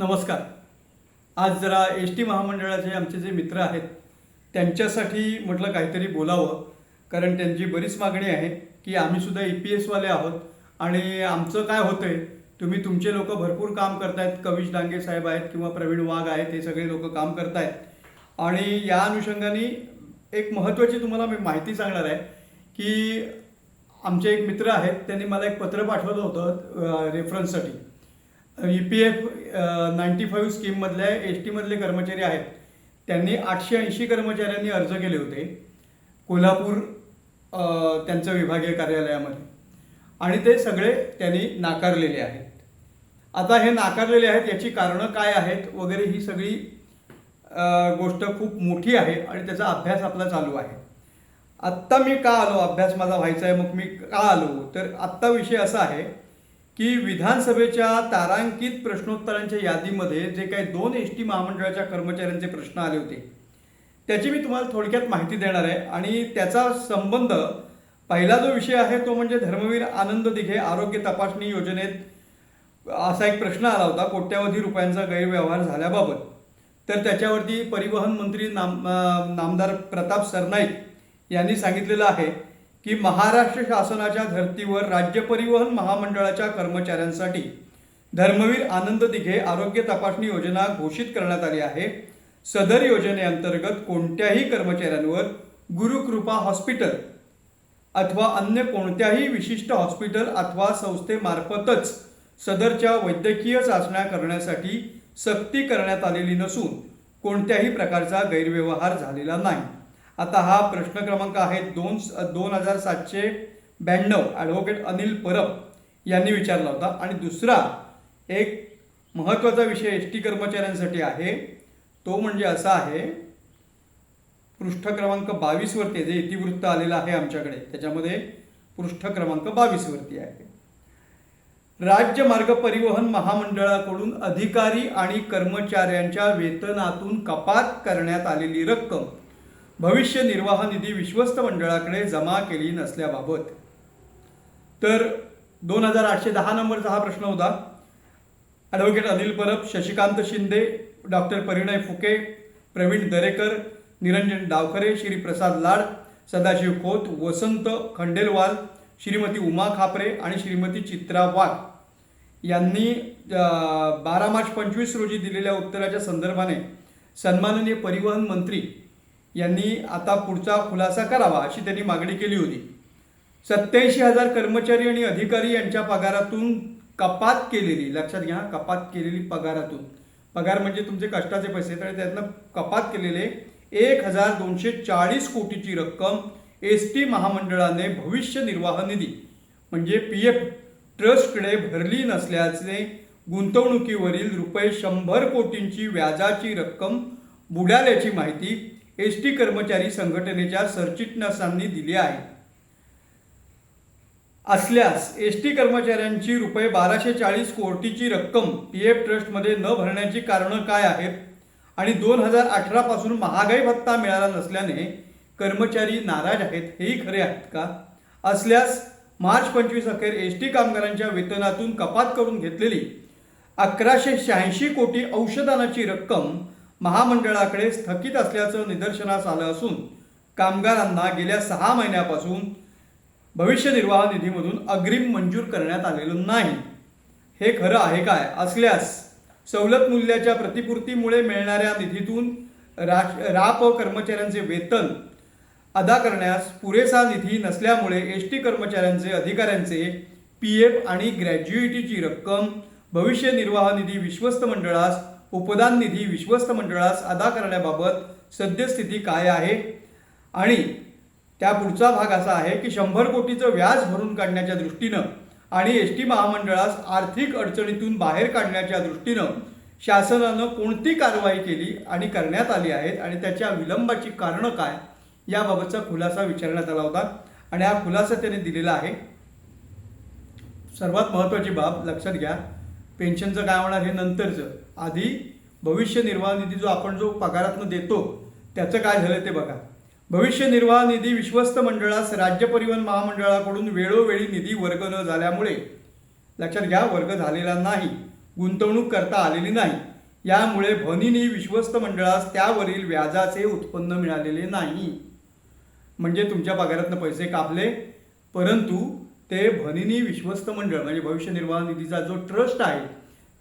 नमस्कार. आज जरा एस टी महामंडळाचे आमचे जे मित्र आहेत त्यांच्यासाठी म्हटलं काहीतरी बोलावं कारण त्यांची बरीच मागणी आहे की आम्हीसुद्धा ई पी एसवाले आहोत आणि आमचं काय होतं आहे तुम्ही तुमचे लोक भरपूर काम करतायत कविश डांगे साहेब आहेत किंवा प्रवीण वाघ आहेत हे सगळे लोक काम करतायत. आणि या अनुषंगाने एक महत्त्वाची तुम्हाला मी माहिती सांगणार आहे की आमचे एक मित्र आहेत त्यांनी मला एक पत्र पाठवलं होतं रेफरन्ससाठी E P F ninety five स्कीममधल्या S टीमधले कर्मचारी आहेत. त्यांनी आठशे ऐंशी कर्मचाऱ्यांनी अर्ज केले होते. कोल्हापूर त्यांचं विभागीय कार्यालयामध्ये. आणि ते सगळे त्यांनी नाकारलेले आहेत. आता हे नाकारलेले आहेत याची कारणं काय आहेत वगैरे ही सगळी गोष्ट खूप मोठी आहे आणि त्याचा अभ्यास आपला चालू आहे. आत्ता मी का आलो? अभ्यास माझा व्हायचा आहे मग मी का आलो? तर आत्ता विषय असा आहे की विधानसभेच्या तारांकित प्रश्नोत्तरांच्या यादीमध्ये जे काही दोन एस टी महामंडळाच्या कर्मचाऱ्यांचे प्रश्न आले होते त्याची मी तुम्हाला थोडक्यात माहिती देणार आहे. आणि त्याचा संबंध पहिला जो विषय आहे तो म्हणजे धर्मवीर आनंद दिघे आरोग्य तपासणी योजनेत असा एक प्रश्न आला होता कोट्यावधी रुपयांचा गैरव्यवहार झाल्याबाबत. तर त्याच्यावरती परिवहन मंत्री नाम नामदार प्रताप सरनाईक यांनी सांगितलेलं आहे की महाराष्ट्र शासनाच्या धर्तीवर राज्य परिवहन महामंडळाच्या कर्मचाऱ्यांसाठी धर्मवीर आनंद दिघे आरोग्य तपासणी योजना घोषित करण्यात आली आहे. सदर योजनेअंतर्गत कोणत्याही कर्मचाऱ्यांवर गुरुकृपा हॉस्पिटल अथवा अन्य कोणत्याही विशिष्ट हॉस्पिटल अथवा संस्थेमार्फतच सदरच्या वैद्यकीय चाचण्या करण्यासाठी सक्ती करण्यात आलेली नसून कोणत्याही प्रकारचा गैरव्यवहार झालेला नाही. आता हा प्रश्न क्रमांक आहे दोन दोन हजार सातशे ब्याण्णव. ॲडव्होकेट अनिल परब यांनी विचारला होता. आणि दुसरा एक महत्त्वाचा विषय एस टी कर्मचाऱ्यांसाठी आहे. तो म्हणजे असा आहे पृष्ठ क्रमांक बावीसवरती जे इतिवृत्त आलेलं आहे आमच्याकडे. त्याच्यामध्ये पृष्ठ क्रमांक बावीसवरती आहे. राज्य मार्ग परिवहन महामंडळाकडून अधिकारी आणि कर्मचाऱ्यांच्या वेतनातून कपात करण्यात आलेली रक्कम भविष्य निर्वाह निधी विश्वस्त मंडळाकडे जमा केली नसल्याबाबत. तर दोन हजार आठशे दहा नंबरचा हा प्रश्न होता. ॲडव्होकेट अनिल परब शशिकांत शिंदे डॉक्टर परिणय फुके प्रवीण दरेकर निरंजन डावखरे श्री प्रसाद लाड सदाशिव खोत वसंत खंडेलवाल श्रीमती उमा खापरे आणि श्रीमती चित्रा वाघ. यांनी बारा मार्च पंचवीस रोजी दिलेल्या उत्तराच्या संदर्भाने सन्माननीय परिवहन मंत्री यांनी आता पुढचा खुलासा करावा अशी त्यांनी मागणी केली होती. सत्याऐंशी हजार कर्मचारी आणि अधिकारी यांच्या पगारातून कपात केलेली लक्षात घ्या कपात केलेली पगारातून. पगार म्हणजे तुमचे कष्टाचे पैसे तर त्यातनं कपात केलेले एक हजार दोनशे चाळीस कोटीची रक्कम एस टी महामंडळाने भविष्य निर्वाह निधी म्हणजे पी एफ ट्रस्टकडे भरली नसल्याचे गुंतवणुकीवरील रुपये शंभर कोटींची व्याजाची रक्कम बुडाल्याची माहिती एस टी कर्मचारी संघटनेच्या सरचिटणीसांनी दिली आहे. असल्यास एस टी कर्मचाऱ्यांची रुपये बाराशे चाळीस कोटीची रक्कम पी एफ ट्रस्टमध्ये न भरण्याची कारणं काय आहेत आणि दोन हजार अठरा पासून महागाई भत्ता मिळाला नसल्याने कर्मचारी नाराज आहेत हेही खरे आहेत का? असल्यास मार्च पंचवीस अखेर एस टी कामगारांच्या वेतनातून कपात करून घेतलेली अकराशे शहाऐंशी कोटी औषधानाची रक्कम महामंडळाकडे स्थगित असल्याचं निदर्शनास आलं असून कामगारांना गेल्या सहा महिन्यापासून भविष्य निर्वाह निधीमधून अग्रिम मंजूर करण्यात आलेलं नाही. हे खरं आहे काय? असल्यास सवलत मूल्याच्या प्रतिपूर्तीमुळे मिळणाऱ्या निधीतून रा राप कर्मचाऱ्यांचे वेतन अदा करण्यास पुरेसा निधी नसल्यामुळे एस टी कर्मचाऱ्यांचे अधिकाऱ्यांचे पी एफ आणि ग्रॅज्युएटीची रक्कम भविष्य निर्वाह निधी विश्वस्त मंडळास उपदान निधी विश्वस्त मंडळास अदा करण्याबाबत सद्यस्थिती काय आहे? आणि त्या पुढचा भाग असा आहे की शंभर कोटीचं व्याज भरून काढण्याच्या दृष्टीनं आणि एस टी महामंडळास आर्थिक अडचणीतून बाहेर काढण्याच्या दृष्टीनं शासनानं कोणती कारवाई केली आणि करण्यात आली आहेत आणि त्याच्या विलंबाची कारणं काय? याबाबतचा खुलासा विचारण्यात आला होता आणि हा खुलासा त्याने दिलेला आहे. सर्वात महत्त्वाची बाब लक्षात घ्या. पेन्शनचं काय होणार हे नंतरचं. आधी भविष्य निर्वाह निधी जो आपण जो पगारातनं देतो त्याचं काय झालं ते बघा. भविष्य निर्वाह निधी विश्वस्त मंडळास राज्य परिवहन महामंडळाकडून वेळोवेळी निधी वर्ग न झाल्यामुळे लक्षात घ्या वर्ग झालेला नाही गुंतवणूक करता आलेली नाही. यामुळे भनिनी विश्वस्त मंडळास त्यावरील व्याजाचे उत्पन्न मिळालेले नाही. म्हणजे तुमच्या पगारातनं पैसे कापले परंतु ते भनिनी विश्वस्त मंडळ म्हणजे भविष्य निर्वाह निधीचा जो ट्रस्ट आहे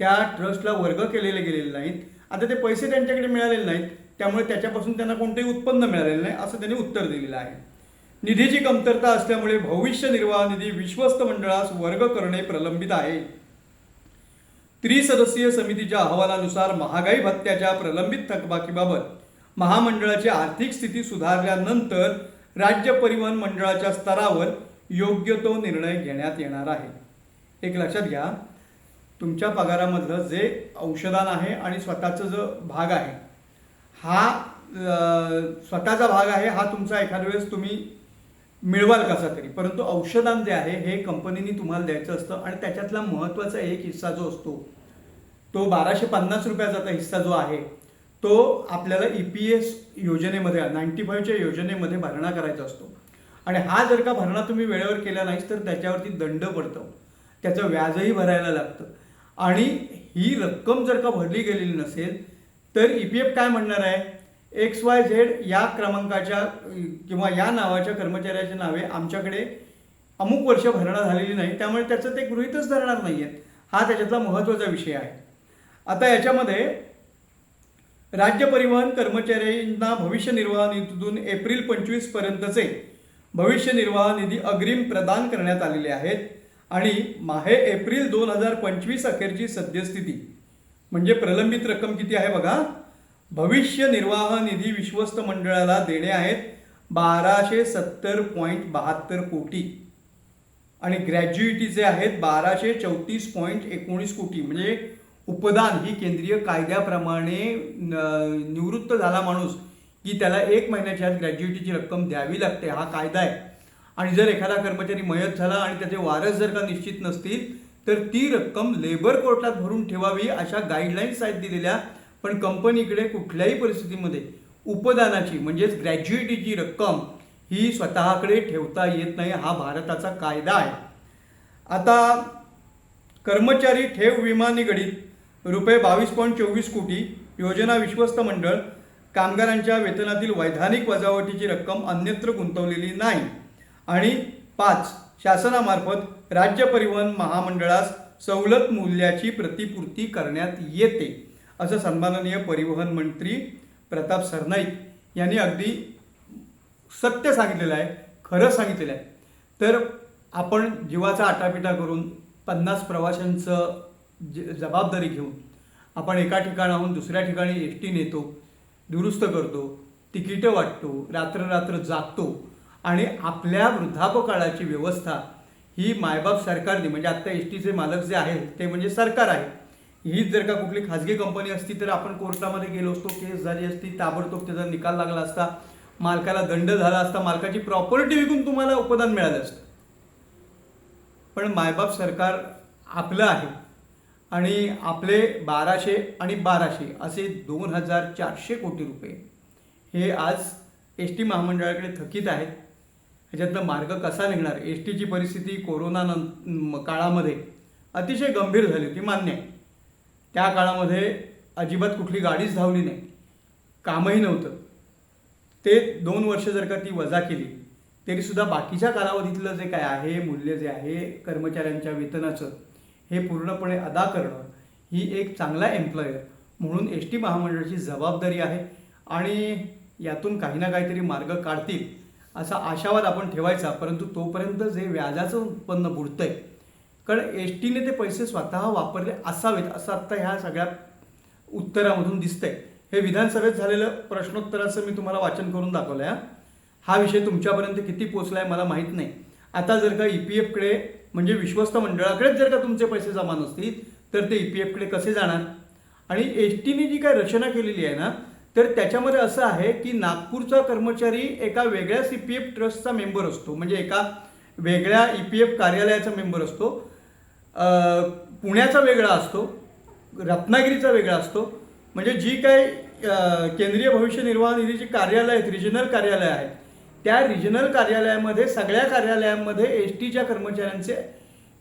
त्या ट्रस्टला वर्ग केलेले गेलेले नाहीत. आता ते पैसे त्यांच्याकडे मिळालेले नाहीत त्यामुळे त्याच्यापासून त्यांना कोणतेही उत्पन्न मिळालेलं नाही असं त्यांनी उत्तर दिलेलं आहे. निधीची कमतरता असल्यामुळे भविष्य निर्वाह निधी विश्वस्त मंडळास वर्ग करणे प्रलंबित आहे. त्रिसदस्यीय समितीच्या अहवालानुसार महागाई भत्त्याच्या प्रलंबित थकबाकीबाबत महामंडळाची आर्थिक स्थिती सुधारल्यानंतर राज्य परिवहन मंडळाच्या स्तरावर योग्य तो निर्णय घेण्यात येणार आहे. एक लक्षात घ्या तुमच्या पगारामधलं जे औषधान आहे आणि स्वतःचं जो भाग आहे हा स्वतःचा भाग आहे हा तुमचा एखाद्या वेळेस तुम्ही मिळवाल कसा तरी. परंतु औषधान जे आहे हे कंपनीने तुम्हाला द्यायचं असतं आणि त्याच्यातला महत्त्वाचा एक हिस्सा जो असतो तो बाराशे पन्नास रुपयाचा हिस्सा जो आहे तो आपल्याला ई पी एस योजनेमध्ये नाईन्टी फाईव्हच्या योजनेमध्ये भरणा करायचा असतो. आणि हा जर का भरणा तुम्ही वेळेवर केला नाहीस तर त्याच्यावरती दंड पडतो. त्याचं व्याजही भरायला लागतं. आणि ही रक्कम जर का भरली गेलेली नसेल तर ई पी एफ काय म्हणणार आहे? एक्स वाय झेड या क्रमांकाच्या किंवा या नावाच्या कर्मचाऱ्याच्या नावे आमच्याकडे अमुक वर्ष भरणा झालेली नाही त्यामुळे त्याचं ते गृहितच धरणार नाही आहेत हा त्याच्यातला महत्त्वाचा विषय आहे. आता याच्यामध्ये राज्य परिवहन कर्मचाऱ्यांना भविष्य निर्वाह निधीतून एप्रिल पंचवीसपर्यंतचे भविष्य निर्वाह निधी अग्रिम प्रदान करण्यात आलेले आहेत आणि माहे एप्रिल दोन हजार पंचवीस अखेरची सद्यस्थिती. म्हणजे प्रलंबित रक्कम किती आहे बघा? भविष्य निर्वाह निधी विश्वस्त मंडळाला देणे आहेत बाराशे सत्तर पॉईंट बहात्तर कोटी. आणि ग्रॅज्युइटीचे आहेत बाराशे चौतीस पॉईंट एकोणीस कोटी. म्हणजे उपदान ही केंद्रीय कायद्याप्रमाणे न- निवृत्त झाला माणूस की त्याला एक महिन्याच्या आत ग्रॅज्युएटीची रक्कम द्यावी लागते हा कायदा आहे. आणि जर एखादा कर्मचारी मयत झाला आणि त्याचे वारस जर का निश्चित नसतील तर ती रक्कम लेबर कोर्टात भरून ठेवावी अशा गाईडलाईन्स आहेत दिलेल्या. पण कंपनीकडे कुठल्याही परिस्थितीमध्ये उपदानाची म्हणजेच ग्रॅज्युएटीची रक्कम ही स्वतःकडे ठेवता येत नाही हा भारताचा कायदा आहे. आता कर्मचारी ठेव विमा निगडीत रुपये बावीस पॉईंट चोवीस कोटी योजना विश्वस्त मंडळ कामगारांच्या वेतनातील वैधानिक वजावटीची रक्कम अन्यत्र गुंतवलेली नाही. आणि पाच शासनामार्फत राज्य परिवहन महामंडळास सवलत मूल्याची प्रतिपूर्ती करण्यात येते असं सन्माननीय परिवहन मंत्री प्रताप सरनाईक यांनी अगदी सत्य सांगितलेलं आहे खरं सांगितलेलं आहे. तर आपण जीवाचा आटापिटा करून पन्नास प्रवाशांचं ज जबाबदारी घेऊन आपण एका ठिकाणाहून दुसऱ्या ठिकाणी एस टी नेतो दुरुस्त करतो तिकीटं वाटतो रात्ररात्र जागतो आणि आपल्या वृद्धापकाळाची व्यवस्था ही मायबाप सरकारने म्हणजे आत्ता एस टीचे मालक जे आहेत ते म्हणजे सरकार आहे. हीच जर का कुठली खाजगी कंपनी असती तर आपण कोर्टामध्ये गेलो असतो केस झाली असती ताबडतोब त्याचा निकाल लागला असता मालकाला दंड झाला असता मालकाची प्रॉपर्टी विकून तुम्हाला उपदान मिळालं असतं. पण मायबाप सरकार आपलं आहे. आणि आपले बाराशे आणि बाराशे असे दोन हजार चारशे कोटी रुपये हे आज एस टी महामंडळाकडे थकीत आहेत. ह्याच्यातनं मार्ग कसा निघणार? एस टीची परिस्थिती कोरोना न काळामध्ये अतिशय गंभीर झाली होती मान्य आहे. त्या काळामध्ये अजिबात कुठली गाडीच धावली नाही. कामही नव्हतं. ते दोन वर्ष जर का ती वजा केली तरीसुद्धा बाकीच्या कालावधीतलं जे काय आहे मूल्य जे आहे कर्मचाऱ्यांच्या वेतनाचं हे पूर्णपणे अदा करणं ही एक चांगला एम्प्लॉयर म्हणून एस टी महामंडळाची जबाबदारी आहे आणि यातून काही ना काहीतरी मार्ग काढतील असा आशावाद आपण ठेवायचा परंतु तोपर्यंत जे व्याजाचं उत्पन्न बुडतं आहे कारण एस टीने ते पैसे स्वतः वापरले असावेत असं आत्ता ह्या सगळ्या उत्तरामधून दिसतंय. हे विधानसभेत झालेलं प्रश्नोत्तराचं मी तुम्हाला वाचन करून दाखवलं आहे हा विषय तुमच्यापर्यंत किती पोचला आहे मला माहीत नाही. आता जर का ई पी एफकडे म्हणजे विश्वस्त मंडळाकडेच जर का तुमचे पैसे जमा नसतील तर ते ई पी एफकडे कसे जाणार? आणि एस टीने जी काय रचना केलेली आहे ना तर त्याच्यामध्ये असं आहे की नागपूरचा कर्मचारी एका वेगळ्या सी पी एफ ट्रस्टचा मेंबर असतो. म्हणजे एका वेगळ्या ई पी एफ कार्यालयाचा मेंबर असतो. पुण्याचा वेगळा असतो. रत्नागिरीचा वेगळा असतो. म्हणजे जी काय केंद्रीय भविष्य निर्वाह निधीची कार्यालय आहेत रिजनल कार्यालय आहेत त्या रिजनल कार्यालयामध्ये सगळ्या कार्यालयांमध्ये एस टीच्या कर्मचाऱ्यांचे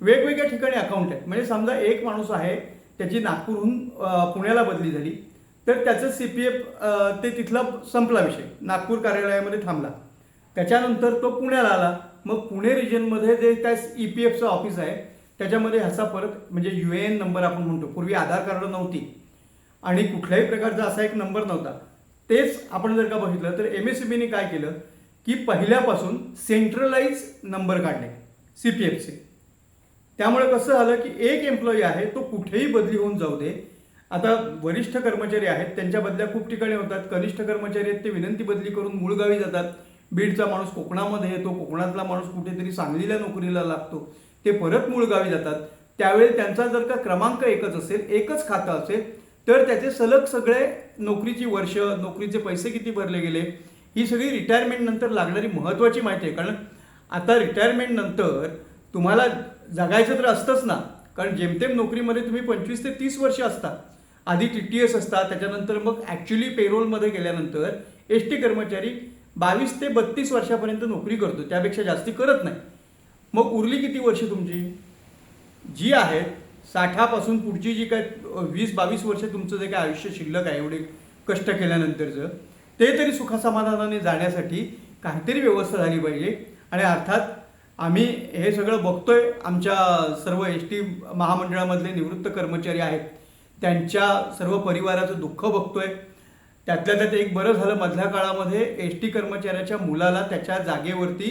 वेगवेगळ्या ठिकाणी अकाउंट आहेत. म्हणजे समजा एक माणूस आहे त्याची नागपूरहून पुण्याला बदली झाली तर त्याचं सी पी एफ ते तिथला संपला विषय. नागपूर कार्यालयामध्ये थांबला. त्याच्यानंतर तो पुण्याला आला. मग पुणे रिजनमध्ये जे त्या ई पी एफचं ऑफिस आहे त्याच्यामध्ये ह्याचा परत म्हणजे यू ए एन नंबर आपण म्हणतो. पूर्वी आधार कार्ड नव्हती. आणि कुठल्याही प्रकारचा असा एक नंबर नव्हता. तेच आपण जर का बघितलं तर एम एस सी बीने काय केलं? की पहिल्यापासून सेंट्रलाइज नंबर काढले सी पी एफचे त्यामुळे कसं झालं की एक एम्प्लॉई आहे तो कुठेही बदली होऊन जाऊ दे. आता वरिष्ठ कर्मचारी आहेत त्यांच्या बदल्या खूप ठिकाणी होतात. कनिष्ठ कर्मचारी आहेत ते विनंती बदली करून मूळ गावी जातात. बीडचा माणूस कोकणामध्ये येतो कोकणातला माणूस कुठेतरी सांगलीला नोकरीला लागतो. ते परत मूळ गावी जातात. त्यावेळी त्यांचा जर का क्रमांक एकच असेल एकच खातं असेल तर त्याचे सलग सगळे नोकरीची वर्ष नोकरीचे पैसे किती भरले गेले? ही सगळी रिटायरमेंट नंतर लागणारी महत्त्वाची माहिती आहे. कारण आता रिटायरमेंट नंतर तुम्हाला जगायचं तर असतंच ना. कारण जेमतेम नोकरीमध्ये तुम्ही पंचवीस ते तीस वर्ष असता आधी टी टी एस असतात त्याच्यानंतर मग ॲक्च्युली पेरोलमध्ये गेल्यानंतर एस टी कर्मचारी बावीस ते बत्तीस वर्षापर्यंत नोकरी करतो. त्यापेक्षा जास्ती करत नाही. मग उरली किती वर्ष तुमची? जी आहेत साठापासून पुढची जी काय वीस बावीस वर्ष तुमचं जे काय आयुष्य शिल्लक आहे एवढे कष्ट केल्यानंतरचं ते तरी सुखासमाधानाने जाण्यासाठी काहीतरी व्यवस्था झाली पाहिजे. आणि अर्थात आम्ही हे सगळं बघतोय आमच्या सर्व एस टी महामंडळामधले निवृत्त कर्मचारी आहेत त्यांच्या सर्व परिवाराचं दुःख बघतोय. त्यातल्या त्यात एक बरं झालं मधल्या काळामध्ये एस टी कर्मचाऱ्याच्या मुलाला त्याच्या जागेवरती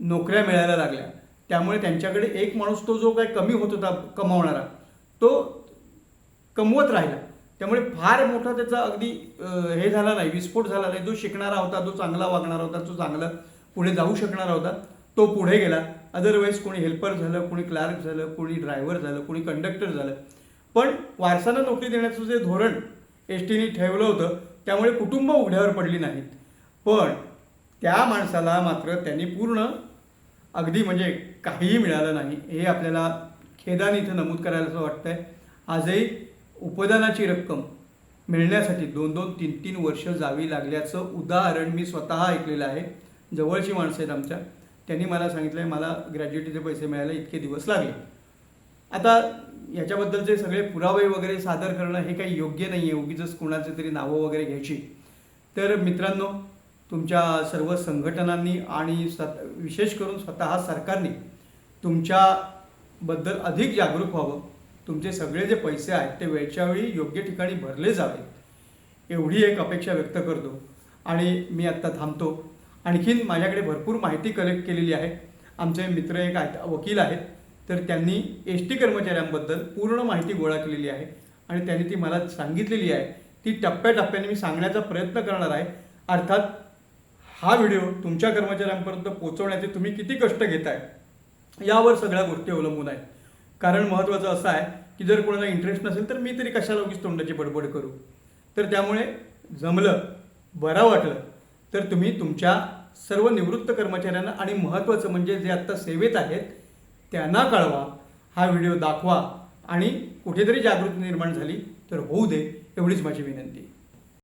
नोकऱ्या मिळायला लागल्या. त्यामुळे त्यांच्याकडे एक माणूस तो जो काय कमी होत होता कमावणारा तो कमवत राहिला. त्यामुळे फार मोठा त्याचा अगदी हे झाला नाही विस्फोट झाला नाही. जो शिकणारा होता जो चांगला वागणारा होता जो चांगला पुढे जाऊ शकणारा होता तो पुढे गेला. अदरवाईज कोणी हेल्पर झालं कोणी क्लार्क झालं कोणी ड्रायव्हर झालं कोणी कंडक्टर झालं. पण वारसानं नोकरी देण्याचं जे धोरण एस टीने ठेवलं होतं त्यामुळे कुटुंब उघड्यावर पडली नाहीत. पण त्या माणसाला मात्र त्यांनी पूर्ण अगदी म्हणजे काहीही मिळालं नाही. हे आपल्याला खेदाने इथं नमूद करायला असं वाटतंय. आजही उपदानाची रक्कम मिळण्यासाठी दोन दोन तीन तीन वर्ष जावी लागल्याचं उदाहरण मी स्वतः ऐकलेलं आहे. जवळची माणसं आहेत आमच्या. त्यांनी मला सांगितलं आहे मला ग्रॅज्युएटीचे पैसे मिळायला इतके दिवस लागले. आता याच्याबद्दलचे सगळे पुरावे वगैरे सादर करणं हे काही योग्य नाही आहे उगीच कोणाचे तरी नावं वगैरे घ्यायची. तर मित्रांनो तुमच्या सर्व संघटनांनी आणि स्वत विशेष करून स्वतः सरकारने तुमच्याबद्दल अधिक जागरूक व्हावं. तुमचे सगळे जे पैसे आहेत ते वेळच्या वेळी योग्य ठिकाणी भरले जावे. एवढी एक अपेक्षा व्यक्त करतो. आणि मी आत्ता थांबतो. आणखीन माझ्याकडे भरपूर माहिती कलेक्ट केलेली आहे. आमचे मित्र एक आहेत वकील आहेत. तर त्यांनी एस टी कर्मचाऱ्यांबद्दल पूर्ण माहिती गोळा केलेली आहे. आणि त्यांनी ती मला सांगितलेली आहे. ती टप्प्याटप्प्याने मी सांगण्याचा प्रयत्न करणार आहे. अर्थात हा व्हिडिओ तुमच्या कर्मचाऱ्यांपर्यंत पोहोचवण्याचे तुम्ही किती कष्ट घेताय? यावर सगळ्या गोष्टी अवलंबून आहेत. कारण महत्त्वाचं असं आहे की जर कोणाला इंटरेस्ट नसेल तर मी तरी कशाला उगीच तोंडाची बडबड करू? तर त्यामुळे जमलं बरं वाटलं तर तुम्ही तुमच्या सर्व निवृत्त कर्मचाऱ्यांना आणि महत्त्वाचं म्हणजे जे आत्ता सेवेत आहेत त्यांना कळवा हा व्हिडिओ दाखवा आणि कुठेतरी जागृती निर्माण झाली तर होऊ दे एवढीच माझी विनंती.